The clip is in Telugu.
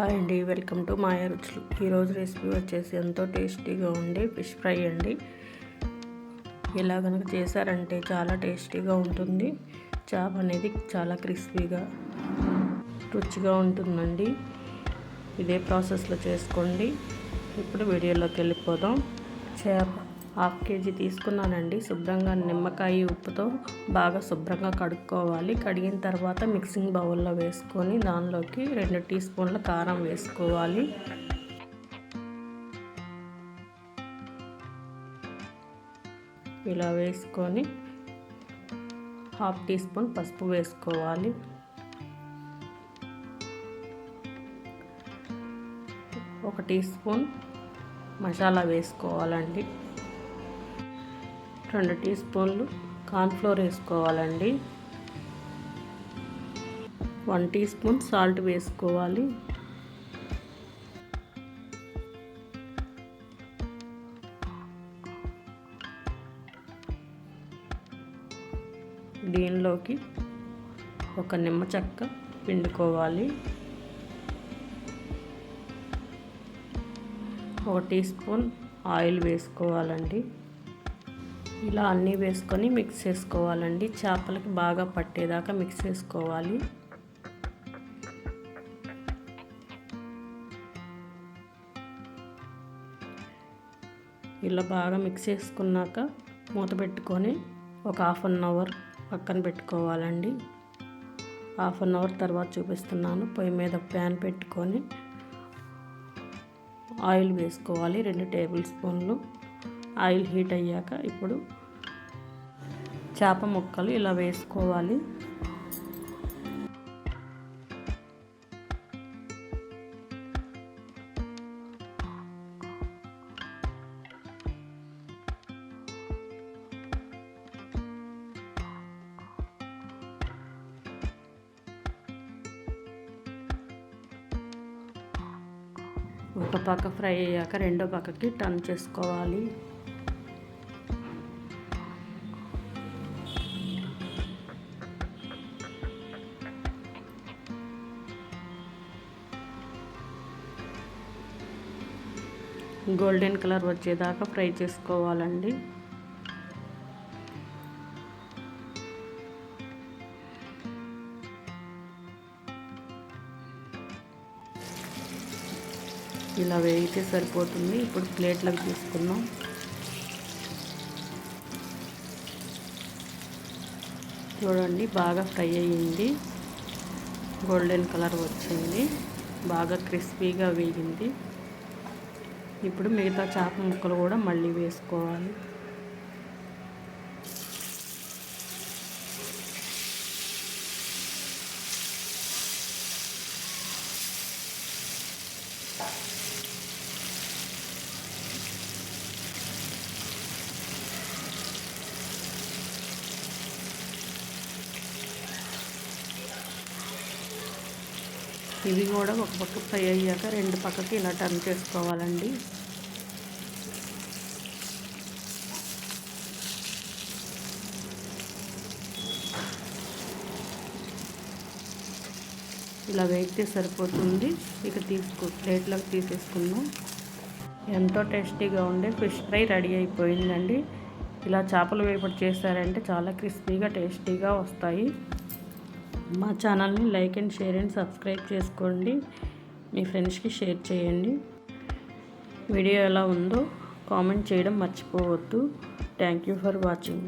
హాయ్ అండి వెల్కమ్ టు మాయా రుచులు. ఈరోజు రెసిపీ వచ్చేసి ఎంతో టేస్టీగా ఉండే ఫిష్ ఫ్రై అండి. ఇలా కనుక చేశారంటే చాలా టేస్టీగా ఉంటుంది. చేప అనేది చాలా క్రిస్పీగా రుచిగా ఉంటుందండి. ఇదే ప్రాసెస్లో చేసుకోండి. ఇప్పుడు వీడియోలోకి వెళ్ళిపోదాం. చేప హాఫ్ కేజీ తీసుకున్నానండి. శుభ్రంగా నిమ్మకాయ ఉప్పుతో బాగా శుభ్రంగా కడుక్కోవాలి. కడిగిన తర్వాత మిక్సింగ్ బౌల్లో వేసుకొని దానిలోకి రెండు టీ స్పూన్ల కారం వేసుకోవాలి. ఇలా వేసుకొని హాఫ్ టీ స్పూన్ పసుపు వేసుకోవాలి. ఒక టీ స్పూన్ మసాలా వేసుకోవాలండి. రెండు టీ స్పూన్లు కార్న్ఫ్లోర్ వేసుకోవాలండి. వన్ టీ స్పూన్ సాల్ట్ వేసుకోవాలి. దీనిలోకి ఒక నిమ్మ చెక్క పిండుకోవాలి. ఒక టీ స్పూన్ ఆయిల్ వేసుకోవాలండి. ఇలా అన్నీ వేసుకొని మిక్స్ చేసుకోవాలండి. చేపలకి బాగా పట్టేదాకా మిక్స్ చేసుకోవాలి. ఇలా బాగా మిక్స్ చేసుకున్నాక మూత పెట్టుకొని ఒక హాఫ్ అన్ అవర్ పక్కన పెట్టుకోవాలండి. హాఫ్ అన్ అవర్ తర్వాత చూపిస్తున్నాను. పొయ్యి మీద ప్యాన్ పెట్టుకొని ఆయిల్ వేసుకోవాలి రెండు టేబుల్ స్పూన్లు. ఆయిల్ హీట్ అయ్యాక ఇప్పుడు చేప ముక్కలు ఇలా వేసుకోవాలి. ఒక పక్క ఫ్రై అయ్యాక రెండో పక్కకి టర్న్ చేసుకోవాలి. గోల్డెన్ కలర్ వచ్చేదాకా ఫ్రై చేసుకోవాలండి. ఇలా వేయితే సరిపోతుంది. ఇప్పుడు ప్లేట్లకు తీసుకున్నాం చూడండి బాగా ఫ్రై అయ్యింది. గోల్డెన్ కలర్ వచ్చింది. బాగా క్రిస్పీగా వేగింది. ఇప్పుడు మిగతా చేప ముక్కలు కూడా మళ్ళీ వేసుకోవాలి. ఇవి కూడా ఒక పక్క ఫ్రై అయ్యాక రెండు పక్కకి ఇలా టర్న్ చేసుకోవాలండి. ఇలా వేస్తే సరిపోతుంది. ఇక తీసుకో ప్లేట్లోకి తీసేసుకుందాం. ఎంతో టేస్టీగా ఉండే ఫిష్ ఫ్రై రెడీ అయిపోయిందండి. ఇలా చేపలు వేపటి చేస్తారంటే చాలా క్రిస్పీగా టేస్టీగా వస్తాయి. మా ఛానల్ని like and share and subscribe చేసుకోండి. మీ ఫ్రెండ్స్కి షేర్ చేయండి. వీడియో ఎలా ఉందో కామెంట్ చేయడం మర్చిపోవద్దు. Thank you for watching.